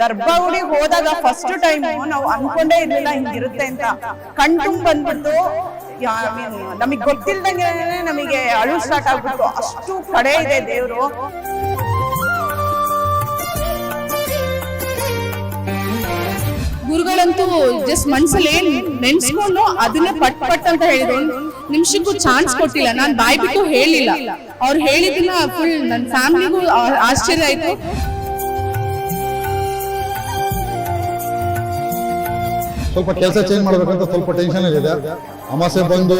ಗರ್ಭಗುಡಿ ಹೋದಾಗ first time ನಾವು ಅನ್ಕೊಂಡೇ ಇರ್ಲಿಲ್ಲ ಹಿಂಗಿರುತ್ತೆ ಅಂತ. ಕಣ್ತು ಬಂದ್ಬಿಟ್ಟು ನಮಗ್ ಗೊತ್ತಿಲ್ದಂಗೆ ನಮಗೆ ಅಳು ಸ್ಟಾರ್ಟ್ ಆಗ್ಬಿಟ್ಟು ಅಷ್ಟು ಕಡೆ ಇದೆ ದೇವ್ರು. ಗುರುಗಳಂತೂ ಜಸ್ಟ್ ಮನ್ಸಲ್ಲಿ ಏನ್ ನೆನ್ಸ್ಕೊಂಡು ಅದನ್ನ ಪಟ್ ಪಟ್ ಅಂತ ಹೇಳಿದ್ರು. ನಿಮಿಷಕ್ಕೂ ಚಾನ್ಸ್ ಕೊಟ್ಟಿಲ್ಲ. ನಾನ್ ಬಾಯ್ ಬಿಟ್ಟು ಹೇಳಿಲ್ಲ. ಅವ್ರು ಹೇಳಿದ್ದನ್ನ ಫುಲ್ ನನ್ನ ಫ್ಯಾಮಿಲಿಗೂ ಆಶ್ಚರ್ಯ ಆಯ್ತು. ಸ್ವಲ್ಪ ಕೆಲಸ ಚೇಂಜ್ ಮಾಡ್ಬೇಕಂತ ಸ್ವಲ್ಪ ಟೆನ್ಷನ್ ಇದೆ. ಅಮಾಸೆ ಬಂದು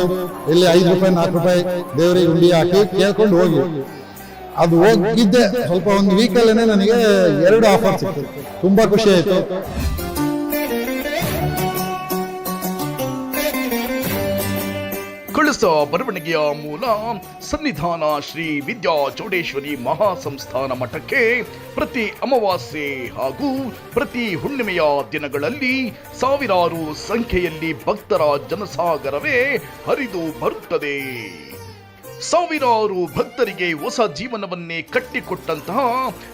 ಇಲ್ಲಿ ಐದು ರೂಪಾಯಿ, ನಾಲ್ಕು ರೂಪಾಯಿ ದೇವರಿಗೆ ಉಂಡಿ ಹಾಕಿ ಕೇಳ್ಕೊಂಡು ಹೋಗಿ. ಅದು ಹೋಗಿದ್ದೆ. ಸ್ವಲ್ಪ ಒಂದು ವೀಕಲ್ಲೇ ನನಗೆ ಎರಡು ಆಫರ್ ಸಿಕ್ತು ತುಂಬಾ ಖುಷಿ ಆಯ್ತು. ಕಳಸ ಬರವಣಿಗೆಯ ಮೂಲ. ಸನ್ನಿಧಾನ ಶ್ರೀ ವಿದ್ಯಾ ಚೌಡೇಶ್ವರಿ ಮಹಾಸಂಸ್ಥಾನ ಮಠಕ್ಕೆ ಪ್ರತಿ ಅಮಾವಾಸ್ಯೆ ಹಾಗೂ ಪ್ರತಿ ಹುಣ್ಣಿಮೆಯ ದಿನಗಳಲ್ಲಿ ಸಾವಿರಾರು ಸಂಖ್ಯೆಯಲ್ಲಿ ಭಕ್ತರ ಜನಸಾಗರವೇ ಹರಿದು ಬರುತ್ತದೆ. ಸಾವಿರಾರು ಭಕ್ತರಿಗೆ ಹೊಸ ಜೀವನವನ್ನೇ ಕಟ್ಟಿಕೊಟ್ಟಂತಹ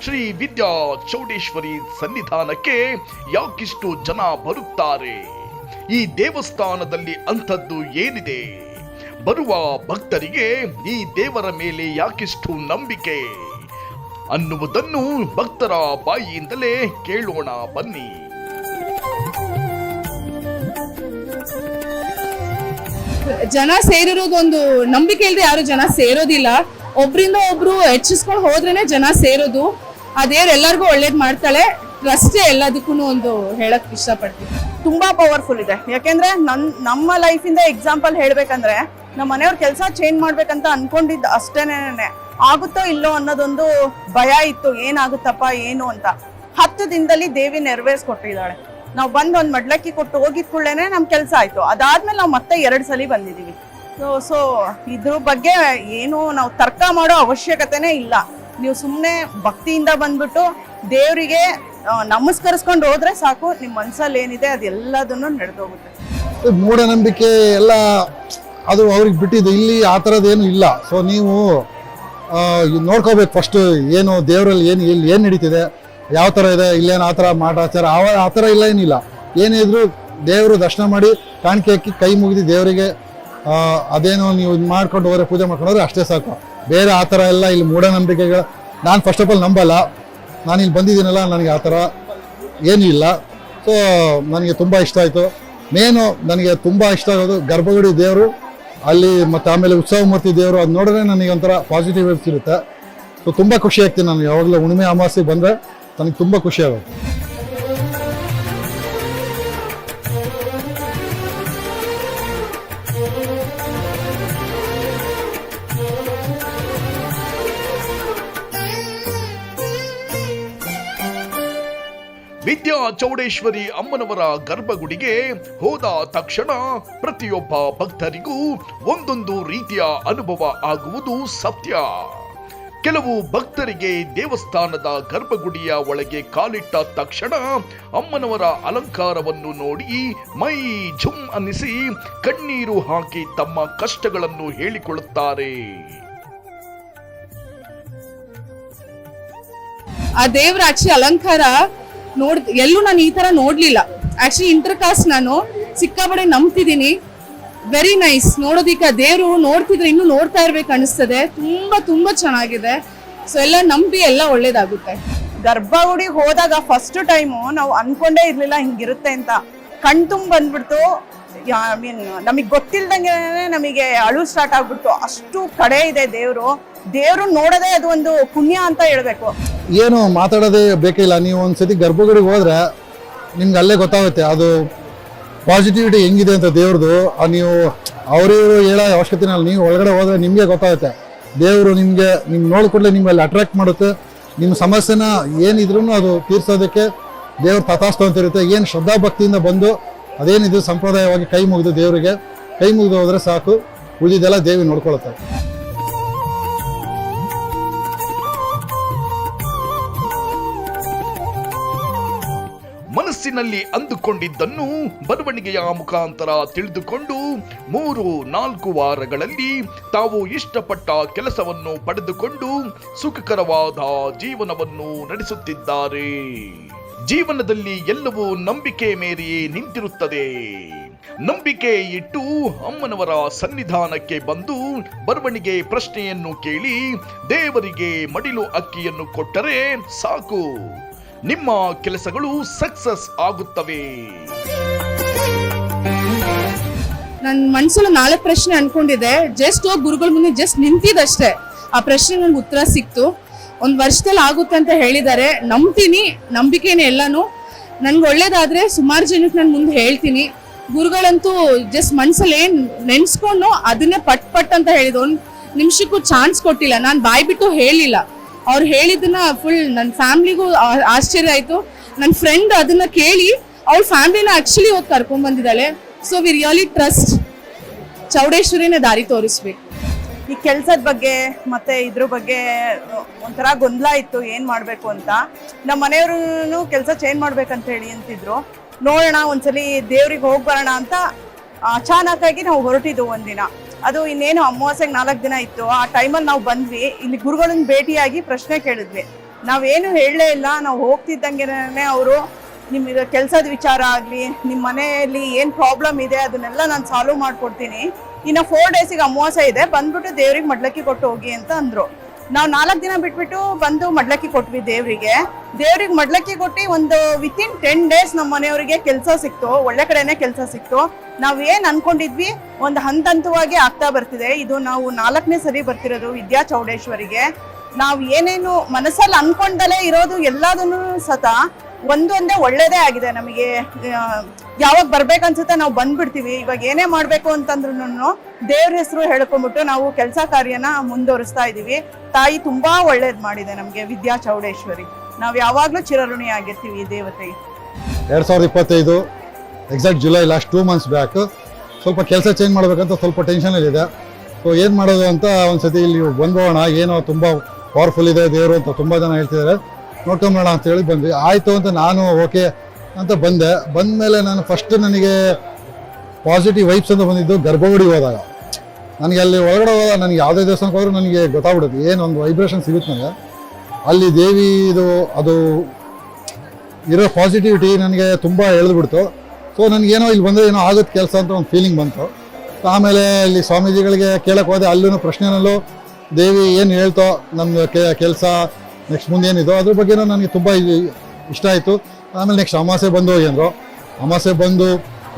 ಶ್ರೀ ವಿದ್ಯಾ ಚೌಡೇಶ್ವರಿ ಸನ್ನಿಧಾನಕ್ಕೆ ಯಾಕಿಷ್ಟು ಜನ ಬರುತ್ತಾರೆ? ಈ ದೇವಸ್ಥಾನದಲ್ಲಿ ಅಂಥದ್ದು ಏನಿದೆ? ಬರುವ ಭಕ್ತರಿಗೆ ಈ ದೇವರ ಮೇಲೆ ಯಾಕಿಷ್ಟು ನಂಬಿಕೆ? ಅನ್ನುವುದನ್ನು ಭಕ್ತರ ಬಾಯಿಯಿಂದಲೇ ಕೇಳೋಣ ಬನ್ನಿ. ಜನ ಸೇರಿರೋದೊಂದು ನಂಬಿಕೆ ಇಲ್ಲದೆ ಯಾರು ಜನ ಸೇರೋದಿಲ್ಲ. ಒಬ್ರಿಂದ ಒಬ್ರು ಹೆಚ್ಚಿಸ್ಕೊಂಡು ಹೋದ್ರೇನೆ ಜನ ಸೇರೋದು. ಆ ದೇವ್ರು ಎಲ್ಲರಿಗೂ ಒಳ್ಳೇದು ಮಾಡ್ತಾಳೆ. ಟ್ರಸ್ಟೇ ಎಲ್ಲದಕ್ಕೂ ಒಂದು ಹೇಳಕ್ ಇಷ್ಟಪಡ್ತೀನಿ. ತುಂಬಾ ಪವರ್ಫುಲ್ ಇದೆ. ಯಾಕೆಂದ್ರೆ ನನ್ ನಮ್ಮ ಲೈಫಿಂದ ಎಕ್ಸಾಂಪಲ್ ಹೇಳ್ಬೇಕಂದ್ರೆ ನಮ್ಮ ಮನೆಯವ್ರ ಕೆಲಸ ಚೇಂಜ್ ಮಾಡ್ಬೇಕಂತ ಅನ್ಕೊಂಡಿದ್ದು ಅಷ್ಟೇನೆ ಆಗುತ್ತೋ ಇಲ್ಲೋ ಅನ್ನೋದೊಂದು ಭಯ ಇತ್ತು. ಏನಾಗುತ್ತಪ್ಪ, ಏನು ಅಂತ. ಹತ್ತು ದಿನದಲ್ಲಿ ದೇವಿ ನೆರವೇರಿಸ್ಕೊಟ್ಟಿದ್ದಾಳೆ. ನಾವು ಬಂದು ಒಂದು ಮಡ್ಲಕ್ಕಿ ಕೊಟ್ಟು ಹೋಗಿದ್ ಕೂಡಲೇ ನಮ್ಮ ಕೆಲಸ ಆಯ್ತು. ಅದಾದ್ಮೇಲೆ ನಾವು ಮತ್ತೆ ಎರಡು ಸಲ ಬಂದಿದ್ದೀವಿ ಸೊ ಸೊ ಇದ್ರ ಬಗ್ಗೆ ಏನು ನಾವು ತರ್ಕ ಮಾಡೋ ಅವಶ್ಯಕತೆನೇ ಇಲ್ಲ. ನೀವು ಸುಮ್ಮನೆ ಭಕ್ತಿಯಿಂದ ಬಂದ್ಬಿಟ್ಟು ದೇವರಿಗೆ ನಮಸ್ಕರಿಸ್ಕೊಂಡು ಹೋದ್ರೆ ಸಾಕು. ನಿಮ್ಮ ಮನಸ್ಸಲ್ಲಿ ಏನಿದೆ ಅದೆಲ್ಲದನ್ನು ನಡೆದೋಗುತ್ತೆ. ಮೂಢನಂಬಿಕೆ ಎಲ್ಲ ಅದು ಅವ್ರಿಗೆ ಬಿಟ್ಟಿದ್ದು ಇಲ್ಲಿ ಆ ಥರದ್ದೇನು ಇಲ್ಲ. ಸೊ ನೀವು ನೋಡ್ಕೋಬೇಕು ಫಸ್ಟ್ ಏನು ದೇವರಲ್ಲಿ ಏನು ಇಲ್ಲಿ ಏನು ನಡೀತಿದೆ, ಯಾವ ಥರ ಇದೆ, ಇಲ್ಲೇನು ಆ ಥರ ಮಾಟಾಚಾರ ಆ ಆ ಥರ ಇಲ್ಲ, ಏನಿಲ್ಲ. ಏನಿದ್ರು ದೇವರು ದರ್ಶನ ಮಾಡಿ ಕಾಣಿಕೆ ಹಾಕಿ ಕೈ ಮುಗಿದು ದೇವರಿಗೆ ಅದೇನೋ ನೀವು ಇದು ಮಾಡ್ಕೊಂಡು ಹೋದ್ರೆ ಪೂಜೆ ಮಾಡ್ಕೊಂಡು ಹೋದ್ರೆ ಅಷ್ಟೇ ಸಾಕು. ಬೇರೆ ಆ ಥರ ಎಲ್ಲ ಇಲ್ಲಿ ಮೂಢನಂಬಿಕೆಗಳು, ನಾನು ಫಸ್ಟ್ ಆಫ್ ಆಲ್ ನಂಬಲ್ಲ. ನಾನು ಇಲ್ಲಿ ಬಂದಿದ್ದೀನಲ್ಲ, ನನಗೆ ಆ ಥರ ಏನೂ ಇಲ್ಲ. ಸೊ ನನಗೆ ತುಂಬ ಇಷ್ಟ ಆಯಿತು. ಮೇನು ನನಗೆ ತುಂಬ ಇಷ್ಟ ಆಗೋದು ಗರ್ಭಗುಡಿ ದೇವರು. ಅಲ್ಲಿ ಮತ್ತು ಆಮೇಲೆ ಉತ್ಸವ ಮೂರ್ತಿ ದೇವರು ಅದು ನೋಡಿದ್ರೆ ನನಗೆ ಒಂಥರ ಪಾಸಿಟಿವ್ ವೈಬ್ಸ್ ಇರುತ್ತೆ. ಸೊ ತುಂಬ ಖುಷಿ ಆಗ್ತೀನಿ ನಾನು ಯಾವಾಗಲೂ ಹುಣ್ಣಿಮೆ ಅಮಾವಾಸ್ಯೆ ಬಂದರೆ ನನಗೆ ತುಂಬ ಖುಷಿ ಆಗುತ್ತೆ. ವಿದ್ಯಾ ಚೌಡೇಶ್ವರಿ ಅಮ್ಮನವರ ಗರ್ಭಗುಡಿಗೆ ಹೋದ ತಕ್ಷಣ ಪ್ರತಿಯೊಬ್ಬ ಭಕ್ತರಿಗೂ ಒಂದೊಂದು ರೀತಿಯ ಅನುಭವ ಆಗುವುದು ಸತ್ಯ. ಕೆಲವು ಭಕ್ತರಿಗೆ ದೇವಸ್ಥಾನದ ಗರ್ಭಗುಡಿಯ ಒಳಗೆ ಕಾಲಿಟ್ಟ ತಕ್ಷಣ ಅಮ್ಮನವರ ಅಲಂಕಾರವನ್ನು ನೋಡಿ ಮೈ ಝುಮ್ ಅನ್ನಿಸಿ ಕಣ್ಣೀರು ಹಾಕಿ ತಮ್ಮ ಕಷ್ಟಗಳನ್ನು ಹೇಳಿಕೊಳ್ಳುತ್ತಾರೆ. ಆ ದೇವ್ರ ಆಕ್ಚುಲಿ ಅಲಂಕಾರ ನೋಡ್, ಎಲ್ಲೂ ನಾನು ಈ ತರ ನೋಡ್ಲಿಲ್ಲ. ಆಕ್ಚುಲಿ ಇಂಟರ್ ಕಾಸ್ಟ್ ನಾನು ಸಿಕ್ಕಾಬಡೆ ನಂಬ್ತಿದ್ದೀನಿ. ವೆರಿ ನೈಸ್ ನೋಡೋದಿಕ್ಕೆ ದೇವರು ನೋಡ್ತಿದ್ರೆ ಇನ್ನೂ ನೋಡ್ತಾ ಇರ್ಬೇಕು ಅನಿಸ್ತದೆ. ತುಂಬಾ ತುಂಬಾ ಚೆನ್ನಾಗಿದೆ. ಸೊ ಎಲ್ಲ ನಂಬಿ ಎಲ್ಲ ಒಳ್ಳೇದಾಗುತ್ತೆ. ಗರ್ಭಗುಡಿ ಹೋದಾಗ ಫಸ್ಟ್ ಟೈಮು ನಾವು ಅನ್ಕೊಂಡೇ ಇರ್ಲಿಲ್ಲ ಹಿಂಗಿರುತ್ತೆ ಅಂತ. ಕಣ್ತುಂಬ್ ಬಂದ್ಬಿಡ್ತು. ಐ ಮೀನ್ ನಮಗೆ ಗೊತ್ತಿಲ್ದಂಗೆ ನಮಗೆ ಅಳು ಸ್ಟಾರ್ಟ್ ಆಗ್ಬಿಡ್ತು. ಅಷ್ಟು ಕಡೆ ಇದೆ ದೇವರು. ದೇವ್ರು ನೋಡೋದೇ ಅದು ಒಂದು ಪುಣ್ಯ ಅಂತ ಹೇಳ್ಬೇಕು. ಏನು ಮಾತಾಡೋದೇ ಬೇಕಿಲ್ಲ ನೀವು ಒಂದ್ಸತಿ ಗರ್ಭಗುಡಿಗೆ ಹೋದ್ರೆ ನಿಮ್ಗೆ ಅಲ್ಲೇ ಗೊತ್ತಾಗುತ್ತೆ. ಅದು ಪಾಸಿಟಿವಿಟಿ ಹೆಂಗಿದೆ ಅಂತ ದೇವ್ರದು. ನೀವು ಅವರಿವರು ಹೇಳೋ ಅವಶ್ಯಕತೆ ನೀವು ಒಳಗಡೆ ಹೋದ್ರೆ ನಿಮಗೆ ಗೊತ್ತಾಗುತ್ತೆ. ದೇವರು ನಿಮಗೆ, ನಿಮ್ಗೆ ನೋಡಿಕೊಡ್ಲೆ ನಿಮ್ಗೆ ಅಲ್ಲಿ ಅಟ್ರಾಕ್ಟ್ ಮಾಡುತ್ತೆ. ನಿಮ್ಮ ಸಮಸ್ಯೆನ ಏನಿದ್ರು ಅದು ತೀರ್ಸೋದಕ್ಕೆ ದೇವ್ರ ತಥಾಸ್ತು ಅಂತ ಇರುತ್ತೆ. ಏನು ಶ್ರದ್ಧಾ ಭಕ್ತಿಯಿಂದ ಬಂದು ಅದೇನಿದು? ಸಂಪ್ರದಾಯವಾಗಿ ಕೈ ಮುಗಿದು ದೇವರಿಗೆ ಕೈ ಮುಗಿದು ಹೋದ್ರೆ ಸಾಕು. ಉಳಿದೆಲ್ಲ ದೇವಿ ನೋಡ್ಕೊಳುತ್ತೆ. ಮನಸ್ಸಿನಲ್ಲಿ ಅಂದುಕೊಂಡಿದ್ದನ್ನು ಬರವಣಿಗೆಯ ಮುಖಾಂತರ ತಿಳಿದುಕೊಂಡು ಮೂರು, ನಾಲ್ಕು ವಾರಗಳಲ್ಲಿ ತಾವು ಇಷ್ಟಪಟ್ಟ ಕೆಲಸವನ್ನು ಪಡೆದುಕೊಂಡು ಸುಖಕರವಾದ ಜೀವನವನ್ನು ನಡೆಸುತ್ತಿದ್ದಾರೆ. ಜೀವನದಲ್ಲಿ ಎಲ್ಲವೂ ನಂಬಿಕೆ ಮೇರೆಯೇ ನಿಂತಿರುತ್ತದೆ. ನಂಬಿಕೆ ಇಟ್ಟು ಅಮ್ಮನವರ ಸನ್ನಿಧಾನಕ್ಕೆ ಬಂದು ಬರವಣಿಗೆ ಪ್ರಶ್ನೆಯನ್ನು ಕೇಳಿ ದೇವರಿಗೆ ಮಡಿಲು ಅಕ್ಕಿಯನ್ನು ಕೊಟ್ಟರೆ ಸಾಕು. ನಿಮ್ಮ ಕೆಲಸಗಳು ಸಕ್ಸಸ್ ಆಗುತ್ತವೆ. ನನ್ನ ಮನಸ್ಸಲ್ಲಿ ನಾಲ್ಕು ಪ್ರಶ್ನೆ ಅನ್ಕೊಂಡಿದೆ ಜಸ್ಟ್ ಗುರುಗಳ ಮುಂದೆ ಜಸ್ಟ್ ನಿಂತಿದ್ದಷ್ಟೇ ಆ ಪ್ರಶ್ನೆ ನನ್ಗೆ ಉತ್ತರ ಸಿಕ್ತು. ಒಂದು ವರ್ಷದಲ್ಲಿ ಆಗುತ್ತೆ ಅಂತ ಹೇಳಿದ್ದಾರೆ. ನಂಬ್ತೀನಿ, ನಂಬಿಕೆನೇ ಎಲ್ಲಾನು. ನನ್ಗೆ ಒಳ್ಳೇದಾದ್ರೆ ಸುಮಾರು ಜನಕ್ಕೆ ನಾನು ಮುಂದೆ ಹೇಳ್ತೀನಿ. ಗುರುಗಳಂತೂ ಜಸ್ಟ್ ಮನ್ಸಲ್ಲಿ ಏನ್ ನೆನ್ಸ್ಕೊಂಡು ಅದನ್ನೇ ಪಟ್ ಪಟ್ ಅಂತ ಹೇಳಿದ್ರು. ಒಂದು ನಿಮಿಷಕ್ಕೂ ಚಾನ್ಸ್ ಕೊಟ್ಟಿಲ್ಲ. ನಾನು ಬಾಯ್ ಬಿಟ್ಟು ಹೇಳಿಲ್ಲ. ಅವ್ರು ಹೇಳಿದ್ದನ್ನ ಫುಲ್ ನನ್ನ ಫ್ಯಾಮ್ಲಿಗೂ ಆಶ್ಚರ್ಯ ಆಯ್ತು. ನನ್ನ ಫ್ರೆಂಡ್ ಅದನ್ನ ಕೇಳಿ ಅವ್ಳ ಫ್ಯಾಮ್ಲಿನ ಆಕ್ಚುಲಿ ಹೋಗಿ ಕರ್ಕೊಂಡ್ ಬಂದಿದ್ದಾಳೆ. ಸೊ ವಿ ರಿಯಲಿ ಟ್ರಸ್ಟ್ ಚೌಡೇಶ್ವರಿನೇ ದಾರಿ ತೋರಿಸ್ಬೇಕು. ಈ ಕೆಲ್ಸದ ಬಗ್ಗೆ ಮತ್ತೆ ಇದ್ರ ಬಗ್ಗೆ ಒಂಥರ ಗೊಂದಲ ಇತ್ತು, ಏನು ಮಾಡಬೇಕು ಅಂತ. ನಮ್ಮ ಮನೆಯವರು ಕೆಲಸ ಚೇಂಜ್ ಮಾಡ್ಬೇಕಂತ ಹೇಳಿ ಅಂತಿದ್ರು. ನೋಡೋಣ, ಒಂದ್ಸಲಿ ದೇವ್ರಿಗೆ ಹೋಗಿ ಬರೋಣ ಅಂತ ಅಚಾನಕ್ ಆಗಿ ನಾವು ಹೊರಟಿದ್ದು ಒಂದಿನ. ಅದು ಇನ್ನೇನು ಅಮಾವಾಸ್ಯೆಗೆ ನಾಲ್ಕು ದಿನ ಇತ್ತು. ಆ ಟೈಮಲ್ಲಿ ನಾವು ಬಂದ್ವಿ. ಇಲ್ಲಿ ಗುರುಗಳನ್ನ ಭೇಟಿಯಾಗಿ ಪ್ರಶ್ನೆ ಕೇಳಿದ್ವಿ. ನಾವೇನು ಹೇಳಲೇ ಇಲ್ಲ. ನಾವು ಹೋಗ್ತಿದ್ದಂಗೆನೇ ಅವರು ನಿಮಗೆ ಕೆಲಸದ ವಿಚಾರ ಆಗಲಿ ನಿಮ್ಮ ಮನೆಯಲ್ಲಿ ಏನು ಪ್ರಾಬ್ಲಮ್ ಇದೆ, ಅದನ್ನೆಲ್ಲ ನಾನು ಸಾಲ್ವ್ ಮಾಡ್ಕೊಡ್ತೀನಿ. ಇನ್ನು ಫೋರ್ ಡೇಸಿಗೆ ಅಮಾವಾಸ್ಯ ಇದೆ. ಬಂದ್ಬಿಟ್ಟು ದೇವ್ರಿಗೆ ಮಡ್ಲಕ್ಕಿ ಕೊಟ್ಟು ಹೋಗಿ ಅಂತ ಅಂದರು. ನಾವು ನಾಲ್ಕು ದಿನ ಬಿಟ್ಬಿಟ್ಟು ಬಂದು ಮಡ್ಲಕ್ಕಿ ಕೊಟ್ವಿ ದೇವರಿಗೆ. ದೇವ್ರಿಗೆ ಮಡ್ಲಕ್ಕಿ ಕೊಟ್ಟು ಒಂದು ವಿತಿನ್ ಟೆನ್ ಡೇಸ್ ನಮ್ಮ ಮನೆಯವರಿಗೆ ಕೆಲಸ ಸಿಕ್ತು. ಒಳ್ಳೆ ಕಡೆನೇ ಕೆಲಸ ಸಿಕ್ತು. ನಾವು ಏನು ಅನ್ಕೊಂಡಿದ್ವಿ? ಒಂದು ಹಂತ ಹಂತವಾಗಿ ಆಗ್ತಾ ಬರ್ತಿದೆ. ಇದು ನಾವು ನಾಲ್ಕನೇ ಸರಿ ಬರ್ತಿರೋದು ವಿದ್ಯಾ ಚೌಡೇಶ್ವರಿಗೆ. ನಾವು ಏನೇನು ಮನಸ್ಸಲ್ಲಿ ಅಂದ್ಕೊಂಡಲೇ ಇರೋದು ಎಲ್ಲದನ್ನು ಸತ ಒಂದೊಂದೇ ಒಳ್ಳೆಯದೇ ಆಗಿದೆ ನಮಗೆ. ಯಾವಾಗ ಬರ್ಬೇಕನ್ಸುತ್ತೆ ನಾವು ಬಂದ್ಬಿಡ್ತೀವಿ. ಇವಾಗ ಏನೇ ಮಾಡಬೇಕು ಅಂತಂದ್ರು ದೇವ್ರ ಹೆಸರು ಹೇಳ್ಕೊಂಡ್ಬಿಟ್ಟು ನಾವು ಕೆಲಸ ಕಾರ್ಯನ ಮುಂದುವರಿಸ್ತಾ ಇದೀವಿ ತಾಯಿ ತುಂಬಾ ಒಳ್ಳೇದು ಮಾಡಿದೆ ನಮಗೆ ವಿದ್ಯಾ ಚೌಡೇಶ್ವರಿ. ನಾವು ಯಾವಾಗಲೂ ಚಿರಋಣಿ ಆಗಿರ್ತೀವಿ ಈ ದೇವತೆಗೆ ಎರಡು ಸಾವಿರದ ಇಪ್ಪತ್ತೈದು exact July last two months back ಸ್ವಲ್ಪ ಕೆಲಸ ಚೇಂಜ್ ಮಾಡಬೇಕಂತ ಸ್ವಲ್ಪ ಟೆನ್ಷನ್ ಟೆನ್ಷನಲ್ಲಿದೆ ಸೊ ಏನು ಮಾಡೋದು ಅಂತ ಒಂದ್ಸತಿ ಇಲ್ಲಿ ಬಂದೋಣ ಏನೋ ತುಂಬ ಪವರ್ಫುಲ್ ಇದೆ ದೇವರು ಅಂತ ತುಂಬ ಜನ ಹೇಳ್ತಿದ್ದಾರೆ. ನೋಡ್ಕೊಂಬೋಣ ಅಂತ ಹೇಳಿ ಬಂದ್ವಿ. ಆಯಿತು ಅಂತ ನಾನು ಓಕೆ ಅಂತ ಬಂದೆ. ಬಂದ ಮೇಲೆ ನಾನು ಫಸ್ಟ್ ನನಗೆ ಪಾಸಿಟಿವ್ ವೈಬ್ಸ್ ಅಂತ ಬಂದಿದ್ದು ಗರ್ಭಗುಡಿ ಹೋದಾಗ. ನನಗೆ ಅಲ್ಲಿ ಒಳಗಡೆ ಹೋದಾಗ ನನಗೆ ಯಾವುದೇ ದೇವಸ್ಥಾನಕ್ಕೆ ಹೋದ್ರೂ ನನಗೆ ಗೊತ್ತಾಗ್ಬಿಡುತ್ತೆ. ಏನು ಒಂದು ವೈಬ್ರೇಷನ್ ಸಿಗುತ್ತೆ ನನಗೆ. ಅಲ್ಲಿ ದೇವಿ ಇದು, ಅದು ಇರೋ ಪಾಸಿಟಿವಿಟಿ ನನಗೆ ತುಂಬ ಎಳೆದ್ಬಿಡ್ತು. ಸೊ ನನಗೇನೋ ಇಲ್ಲಿ ಬಂದರೆ ಏನೋ ಆಗುತ್ತೆ ಕೆಲಸ ಅಂತ ಒಂದು ಫೀಲಿಂಗ್ ಬಂತು. ಆಮೇಲೆ ಇಲ್ಲಿ ಸ್ವಾಮೀಜಿಗಳಿಗೆ ಕೇಳಕ್ಕೆ ಹೋದೆ. ಅಲ್ಲೂ ಪ್ರಶ್ನೆನಲ್ಲೂ ದೇವಿ ಏನು ಹೇಳ್ತೋ ನಮ್ಮ ಕೆಲಸ ನೆಕ್ಸ್ಟ್ ಮುಂದೆ ಏನಿದೋ ಅದ್ರ ಬಗ್ಗೆನೂ ನನಗೆ ತುಂಬ ಇಷ್ಟ ಆಯಿತು. ಆಮೇಲೆ ನೆಕ್ಸ್ಟ್ ಅಮಾಸೆ ಬಂದು ಹೋಗಿ ಅಮಾಸೆ ಬಂದು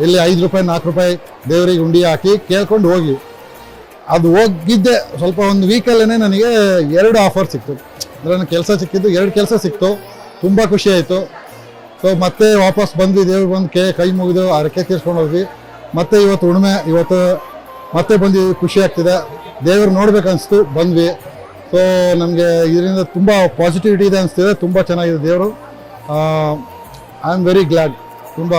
ಇಲ್ಲಿ ಐದು ರೂಪಾಯಿ, ನಾಲ್ಕು ರೂಪಾಯಿ ದೇವರಿಗೆ ಉಂಡಿ ಹಾಕಿ ಕೇಳ್ಕೊಂಡು ಹೋಗಿ. ಅದು ಹೋಗಿದ್ದೆ ಸ್ವಲ್ಪ ಒಂದು ವೀಕಲ್ಲೇ ನನಗೆ ಎರಡು ಆಫರ್ ಸಿಕ್ತು. ಅಂದರೆ ನನಗೆ ಕೆಲಸ ಸಿಕ್ಕಿದ್ದು, ಎರಡು ಕೆಲಸ ಸಿಕ್ತು. ತುಂಬ ಖುಷಿ ಆಯಿತು. ಸೊ ಮತ್ತೆ ವಾಪಸ್ ಬಂದು ದೇವ್ರಿಗೆ ಬಂದು ಕೇ, ಕೈ ಮುಗಿದು ಅರಕೆ ತೀರ್ಸ್ಕೊಂಡು ಹೋದ್ವಿ. ಮತ್ತೆ ಇವತ್ತು ಉಣ್ಮೆ ಇವತ್ತು ಮತ್ತೆ ಬಂದು ಖುಷಿ ಆಗ್ತಿದೆ. ದೇವ್ರು ನೋಡ್ಬೇಕನ್ನಿಸ್ತು ಬಂದ್ವಿ. ಸೊ ನಮಗೆ ಇದರಿಂದ ತುಂಬ ಪಾಸಿಟಿವಿಟಿ ಇದೆ ಅನಿಸ್ತಿದೆ. ತುಂಬ ಚೆನ್ನಾಗಿದೆ ದೇವರು. ಐ ಆಮ್ ವೆರಿ ಗ್ಲಾಡ್ ತುಂಬ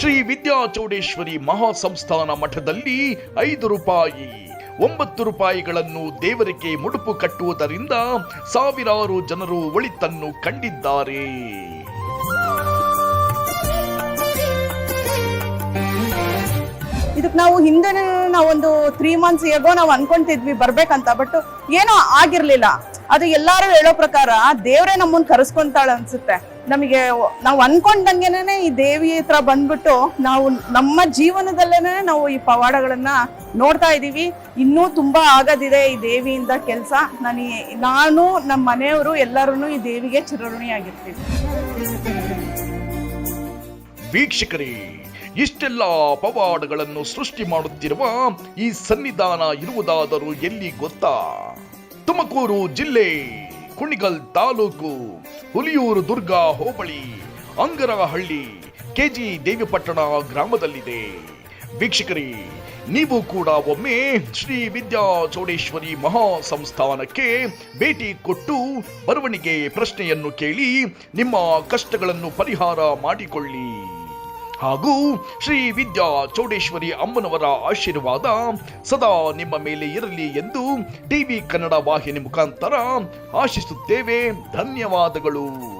ಶ್ರೀ ವಿದ್ಯಾ ಚೌಡೇಶ್ವರಿ ಮಹಾಸಂಸ್ಥಾನ ಮಠದಲ್ಲಿ ಐದು ರೂಪಾಯಿ, ಒಂಬತ್ತು ರೂಪಾಯಿಗಳನ್ನು ದೇವರಿಗೆ ಮುಡುಪು ಕಟ್ಟುವುದರಿಂದ ಸಾವಿರಾರು ಜನರು ಒಳಿತನ್ನು ಕಂಡಿದ್ದಾರೆ. ಇದಕ್ಕೆ ನಾವು ಹಿಂದೆ ನಾವೊಂದು ತ್ರೀ ಮಂತ್ಸ್ ಹೇಗೋ ನಾವು ಅನ್ಕೊಂತಿದ್ವಿ ಬರ್ಬೇಕಂತ ಬಟ್ ಏನೋ ಆಗಿರ್ಲಿಲ್ಲ. ಅದು ಎಲ್ಲಾರು ಹೇಳೋ ಪ್ರಕಾರ ದೇವರೇ ನಮ್ಮನ್ನ ಕರೆಸ್ಕೊಂತಾಳೆ ಅನ್ಸುತ್ತೆ. ನಮಗೆ ನಾವು ಅನ್ಕೊಂಡಂಗೆನೆ ಈ ದೇವಿ ಹತ್ರ ಬಂದ್ಬಿಟ್ಟು ನಾವು ನಮ್ಮ ಜೀವನದಲ್ಲೇನೆ ನಾವು ಈ ಪವಾಡಗಳನ್ನ ನೋಡ್ತಾ ಇದ್ದೀವಿ ಇನ್ನೂ ತುಂಬಾ ಆಗದಿದೆ ಈ ದೇವಿಯಿಂದ ಕೆಲಸ. ನಾನು ನಾನು ನಮ್ಮ ಮನೆಯವರು ಎಲ್ಲರೂ ಈ ದೇವಿಗೆ ಚಿರಋಣಿಯಾಗಿರ್ತೀವಿ. ವೀಕ್ಷಕರೇ ಇಷ್ಟೆಲ್ಲ ಪವಾಡಗಳನ್ನು ಸೃಷ್ಟಿ ಮಾಡುತ್ತಿರುವ ಈ ಸನ್ನಿಧಾನ ಇರುವುದಾದರೂ ಎಲ್ಲಿ ಗೊತ್ತಾ? ತುಮಕೂರು ಜಿಲ್ಲೆ, ಕುಣಿಗಲ್ ತಾಲೂಕು, ಹುಲಿಯೂರು ದುರ್ಗ ಹೋಬಳಿ, ಅಂಗರಹಳ್ಳಿ, ಕೆಜಿ ದೇವಿಪಟ್ಟಣ ಗ್ರಾಮದಲ್ಲಿದೆ. ವೀಕ್ಷಕರೇ, ನೀವು ಕೂಡ ಒಮ್ಮೆ ಶ್ರೀ ವಿದ್ಯಾ ಚೌಡೇಶ್ವರಿ ಮಹಾ ಸಂಸ್ಥಾನಕ್ಕೆ ಭೇಟಿ ಕೊಟ್ಟು ಬರವಣಿಗೆ ಪ್ರಶ್ನೆಯನ್ನು ಕೇಳಿ ನಿಮ್ಮ ಕಷ್ಟಗಳನ್ನು ಪರಿಹಾರ ಮಾಡಿಕೊಳ್ಳಿ. ಹಾಗೂ ಶ್ರೀ ವಿದ್ಯಾ ಚೌಡೇಶ್ವರಿ ಅಮ್ಮನವರ ಆಶೀರ್ವಾದ ಸದಾ ನಿಮ್ಮ ಮೇಲೆ ಇರಲಿ ಎಂದು ಟಿವಿ ಕನ್ನಡ ವಾಹಿನಿ ಮುಖಾಂತರ ಆಶಿಸುತ್ತೇವೆ. ಧನ್ಯವಾದಗಳು.